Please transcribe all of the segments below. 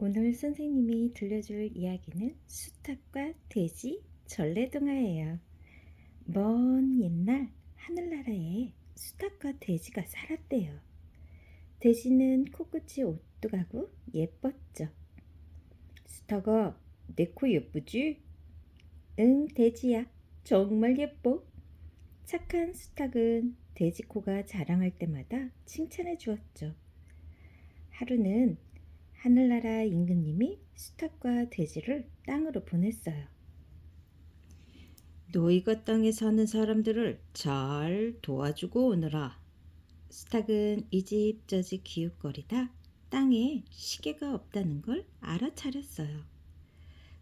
오늘 선생님이 들려줄 이야기는 수탉과 돼지 전래동화예요. 먼 옛날 하늘나라에 수탉과 돼지가 살았대요. 돼지는 코끝이 오뚝하고 예뻤죠. 수탉아, 내 코 예쁘지? 응, 돼지야. 정말 예뻐. 착한 수탉은 돼지 코가 자랑할 때마다 칭찬해 주었죠. 하루는 하늘나라 임금님이 수탉과 돼지를 땅으로 보냈어요. 너희가 땅에 사는 사람들을 잘 도와주고 오너라. 수탉은 이 집 저 집 기웃거리다 땅에 시계가 없다는 걸 알아차렸어요.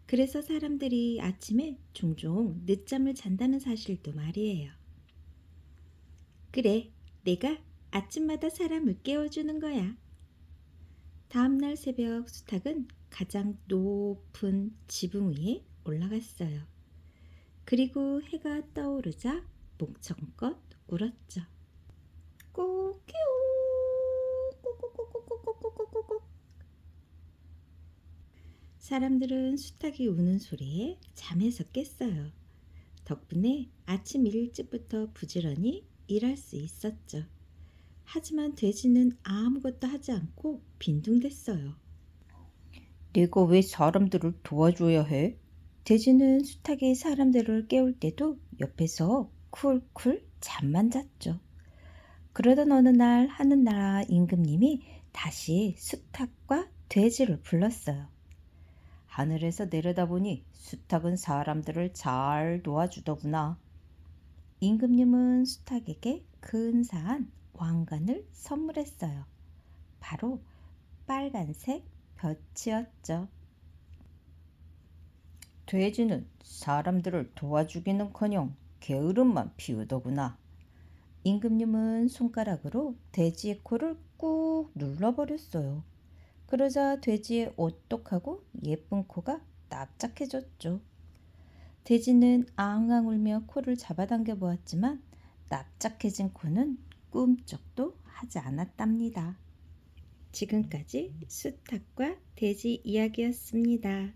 그래서 사람들이 아침에 종종 늦잠을 잔다는 사실도 말이에요. 그래, 내가 아침마다 사람을 깨워주는 거야. 다음날 새벽 수탉은 가장 높은 지붕 위에 올라갔어요. 그리고 해가 떠오르자 목청껏 울었죠. 꼬끼오 꼬꼬꼬꼬꼬꼬꼬꼬꼬 사람들은 수탉이 우는 소리에 잠에서 깼어요. 덕분에 아침 일찍부터 부지런히 일할 수 있었죠. 하지만 돼지는 아무것도 하지 않고 빈둥댔어요. 내가 왜 사람들을 도와줘야 해? 돼지는 수탉이 사람들을 깨울 때도 옆에서 쿨쿨 잠만 잤죠. 그러던 어느 날 하늘나라 임금님이 다시 수탉과 돼지를 불렀어요. 하늘에서 내려다보니 수탉은 사람들을 잘 도와주더구나. 임금님은 수탉에게 근사한 왕관을 선물했어요. 바로 빨간색 볕이었죠. 돼지는 사람들을 도와주기는커녕 게으름만 피우더구나. 임금님은 손가락으로 돼지의 코를 꾹 눌러버렸어요. 그러자 돼지의 오똑하고 예쁜 코가 납작해졌죠. 돼지는 앙앙 울며 코를 잡아당겨 보았지만 납작해진 코는 꿈쩍도 하지 않았답니다. 지금까지 수탉과 돼지 이야기였습니다.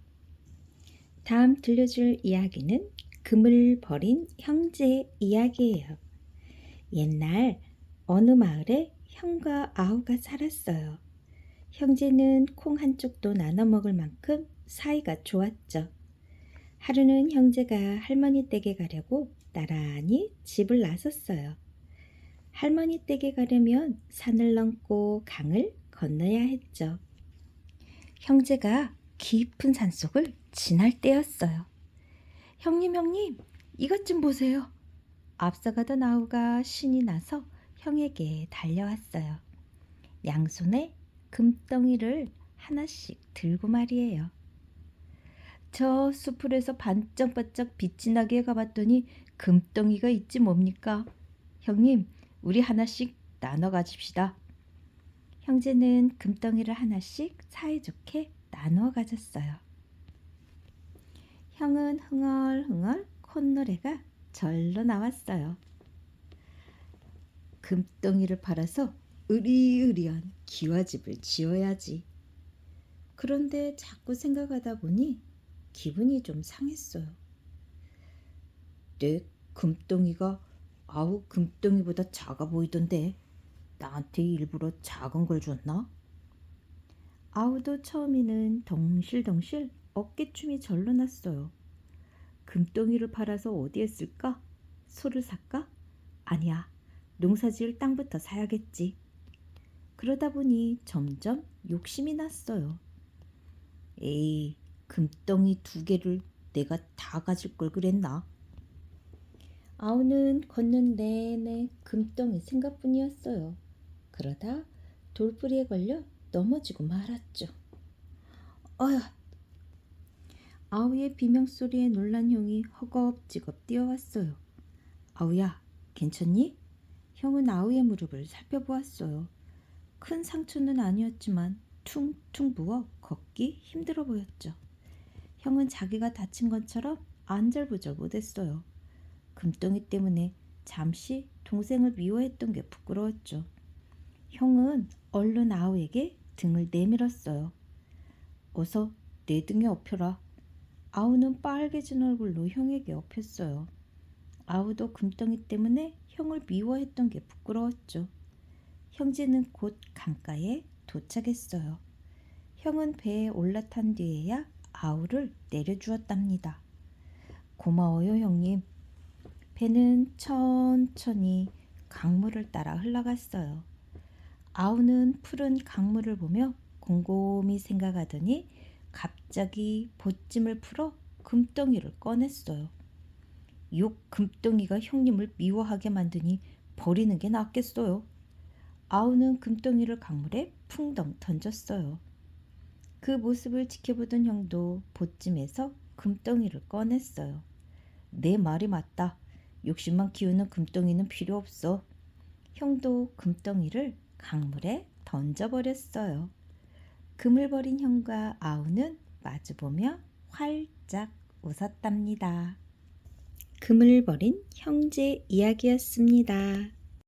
다음 들려줄 이야기는 금을 버린 형제 이야기예요. 옛날 어느 마을에 형과 아우가 살았어요. 형제는 콩 한쪽도 나눠 먹을 만큼 사이가 좋았죠. 하루는 형제가 할머니 댁에 가려고 나란히 집을 나섰어요. 할머니 댁에 가려면 산을 넘고 강을 건너야 했죠. 형제가 깊은 산속을 지날 때였어요. 형님, 형님, 이것 좀 보세요. 앞서가던 아우가 신이 나서 형에게 달려왔어요. 양손에 금덩이를 하나씩 들고 말이에요. 저 수풀에서 반짝반짝 빛이 나게 가봤더니 금덩이가 있지 뭡니까? 형님, 우리 하나씩 나눠 가집시다. 형제는 금덩이를 하나씩 사이좋게 나누어 가졌어요. 형은 흥얼흥얼 콧노래가 절로 나왔어요. 금덩이를 팔아서 으리으리한 기와집을 지어야지. 그런데 자꾸 생각하다 보니 기분이 좀 상했어요. 내 금덩이가 아우 금덩이보다 작아 보이던데 나한테 일부러 작은 걸 줬나? 아우도 처음에는 덩실덩실 어깨춤이 절로 났어요. 금덩이를 팔아서 어디에 쓸까? 소를 살까? 아니야. 농사지을 땅부터 사야겠지. 그러다 보니 점점 욕심이 났어요. 에이, 금덩이 두 개를 내가 다 가질 걸 그랬나? 아우는 걷는 내내 금덩이 생각뿐이었어요. 그러다 돌부리에 걸려 넘어지고 말았죠. 어휴! 아우의 비명소리에 놀란 형이 허겁지겁 뛰어왔어요. 아우야, 괜찮니? 형은 아우의 무릎을 살펴보았어요. 큰 상처는 아니었지만 퉁퉁 부어 걷기 힘들어 보였죠. 형은 자기가 다친 것처럼 안절부절 못했어요. 금덩이 때문에 잠시 동생을 미워했던 게 부끄러웠죠. 형은 얼른 아우에게 등을 내밀었어요. 어서 내 등에 엎혀라. 아우는 빨개진 얼굴로 형에게 엎였어요. 아우도 금덩이 때문에 형을 미워했던 게 부끄러웠죠. 형제는 곧 강가에 도착했어요. 형은 배에 올라탄 뒤에야 아우를 내려주었답니다. 고마워요, 형님. 배는 천천히 강물을 따라 흘러갔어요. 아우는 푸른 강물을 보며 곰곰이 생각하더니 갑자기 보찜을 풀어 금덩이를 꺼냈어요. 욕 금덩이가 형님을 미워하게 만드니 버리는 게 낫겠어요. 아우는 금덩이를 강물에 풍덩 던졌어요. 그 모습을 지켜보던 형도 보찜에서 금덩이를 꺼냈어요. 내 말이 맞다. 욕심만 키우는 금덩이는 필요 없어. 형도 금덩이를 강물에 던져버렸어요. 금을 버린 형과 아우는 마주보며 활짝 웃었답니다. 금을 버린 형제 이야기였습니다.